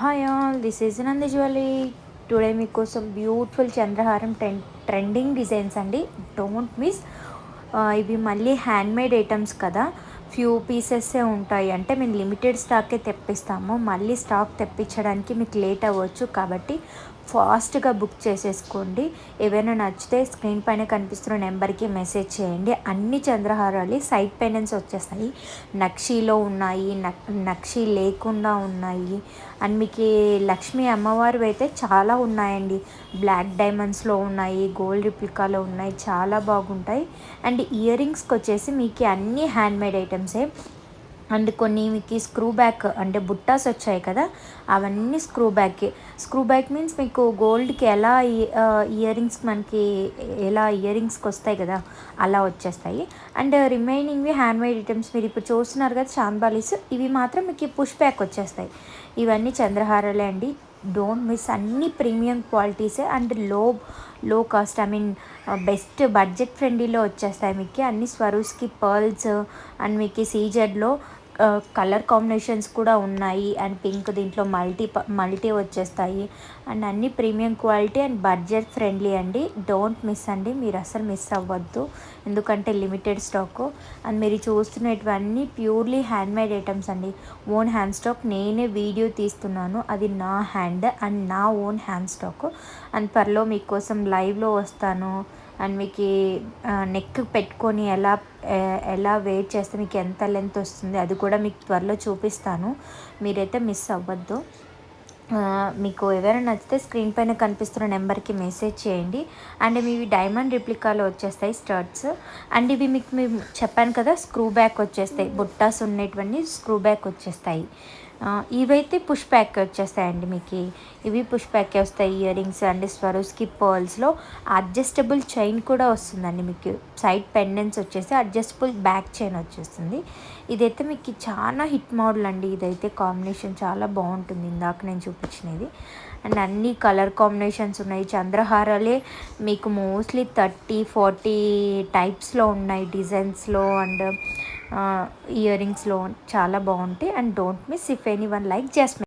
Hi all this is Nandi jewellery today మీకోసం beautiful చంద్రహారం trend trending designs అండి. Don't miss ఇవి మళ్ళీ హ్యాండ్మేడ్ ఐటమ్స్ కదా. ఫ్యూ పీసెస్సే ఉంటాయి. అంటే మేము లిమిటెడ్ స్టాకే తెప్పిస్తాము. మళ్ళీ స్టాక్ తెప్పించడానికి మీకు లేట్ అవ్వచ్చు. కాబట్టి ఫాస్ట్గా బుక్ చేసేసుకోండి. ఏవైనా నచ్చితే స్క్రీన్ పైన కనిపిస్తున్న నెంబర్కి మెసేజ్ చేయండి. అన్ని చంద్రహారాలు సైడ్ పెండెంట్స్ వచ్చేస్తాయి. నక్షీలో ఉన్నాయి నక్షీ లేకుండా ఉన్నాయి. అండ్ మీకు లక్ష్మీ అమ్మవారు అయితే చాలా ఉన్నాయండి. బ్లాక్ డైమండ్స్లో ఉన్నాయి గోల్డ్ రిప్లికాలో ఉన్నాయి చాలా బాగుంటాయి. అండ్ ఇయర్ రింగ్స్కి వచ్చేసి మీకు అన్ని హ్యాండ్మేడ్ ఐటమ్సే అండ్ కొన్ని మీకు స్క్రూ బ్యాక్ అంటే బుట్టాస్ వచ్చాయి కదా అవన్నీ screw back screw back means మీకు గోల్డ్కి ఎలా ఇయర్ రింగ్స్ మనకి ఎలా ఇయర్ రింగ్స్కి వస్తాయి కదా అలా వచ్చేస్తాయి. అండ్ రిమైనింగ్వి హ్యాండ్మేడ్ ఐటమ్స్ మీరు ఇప్పుడు చూస్తున్నారు కదా చాంబాలీస్ ఇవి మాత్రం మీకు పుష్ బ్యాక్ వచ్చేస్తాయి. ఇవన్నీ చంద్రహారాలే అండి. డోంట్ మిస్ అన్ని ప్రీమియం క్వాలిటీసే అండ్లో low cost I mean best budget ఫ్రెండ్లీలో వచ్చేస్తాయి మీకు. అన్ని స్వరూస్కి పర్ల్స్ అండ్ మీకు సీజెడ్లో కలర్ కాంబినేషన్స్ కూడా ఉన్నాయి. అండ్ పింక్ దీంట్లో మల్టీ మల్టీ వచ్చేస్తాయి. అండ్ అన్ని premium quality and budget friendly అండి. డోంట్ మిస్ అండి. మీరు అసలు మిస్ అవ్వద్దు. ఎందుకంటే లిమిటెడ్ స్టాక్. అండ్ మీరు చూస్తున్నటువన్నీ ప్యూర్లీ హ్యాండ్మేడ్ ఐటమ్స్ అండి. Own hand stock. నేనే వీడియో తీస్తున్నాను. అది నా హ్యాండ్ అండ్ నా ఓన్ హ్యాండ్ స్టాక్. అండ్ త్వరలో మీకోసం లైవ్లో వస్తాను. అండ్ మీకు నెక్ పెట్టుకొని ఎలా ఎలా వెయిట్ చేస్తే మీకు ఎంత లెంత్ వస్తుంది అది కూడా మీకు త్వరలో చూపిస్తాను. మీరైతే మిస్ అవ్వద్దు. మీకు ఎవరైనా నచ్చితే స్క్రీన్ పైన కనిపిస్తున్న నెంబర్కి మెసేజ్ చేయండి. అండ్ మీవి డైమండ్ రిప్లికాలో వచ్చేస్తాయి స్టర్ట్స్ అండ్ ఇవి మీకు మేము చెప్పాను కదా స్క్రూ బ్యాక్ వచ్చేస్తాయి. బుట్టాస్ ఉండేటువంటి స్క్రూ బ్యాక్ వచ్చేస్తాయి. ఇవైతే పుష్ ప్యాక్ వచ్చేస్తాయండి మీకు. ఇవి పుష్ ప్యాక్ వస్తాయి ఇయర్ రింగ్స్ అండ్ స్వరోస్కి పర్ల్స్లో అడ్జస్టబుల్ చైన్ కూడా వస్తుందండి మీకు. సైడ్ పెండెన్స్ వచ్చేసి అడ్జస్టబుల్ బ్యాక్ చైన్ వచ్చేస్తుంది. ఇదైతే మీకు చాలా హిట్ మోడల్ అండి. ఇదైతే కాంబినేషన్ చాలా బాగుంటుంది ఇందాక నేను చూపించినది. అండ్ అన్ని కలర్ కాంబినేషన్స్ ఉన్నాయి. చంద్రహారాలే మీకు మోస్ట్లీ థర్టీ ఫార్టీ టైప్స్లో ఉన్నాయి డిజైన్స్లో అండ్ ఇయర్ రింగ్స్లో చాలా బాగుంటాయి. And don't miss if anyone like just